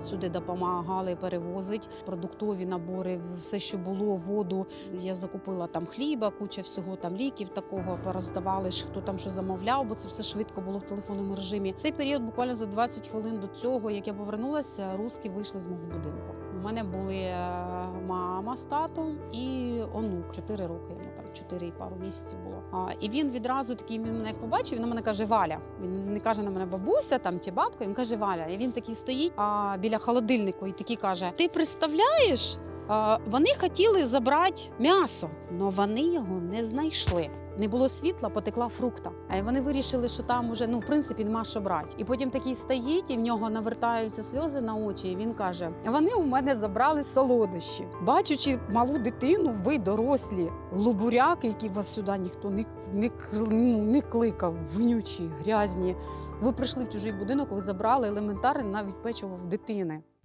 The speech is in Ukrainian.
сюди допомагали перевозити продуктові набори, все, що було, воду. Я закупила там хліба, куча всього, там ліків такого пороздавали, хто там що замовляв, бо це все швидко було в телефонному режимі. Цей період буквально за 20 хвилин до цього, як я повернулася, руски вийшли з мого будинку. У мене були е, мама з татом і 4 роки. Йому там 4 і пару місяців було. А, і він відразу такий він мене як побачив, він на мене каже Валя. Він не каже на мене бабуся там чи бабка. Він каже Валя. І він такий стоїть а, біля холодильнику і такий каже: Ти представляєш? А, Вони хотіли забрати м'ясо, але вони його не знайшли. Не було світла, потекла фрукта. А вони вирішили, що там уже ну в принципі нема що брати. І потім такий стоїть, і в нього навертаються сльози на очі. І він каже: Вони у мене забрали солодощі. Бачучи малу дитину, ви дорослі лубуряки, які вас сюди ніхто не, не, ну, не кликав, вонючі, грязні. Ви прийшли в чужий будинок, ви забрали елементарне навіть печиво в дитини.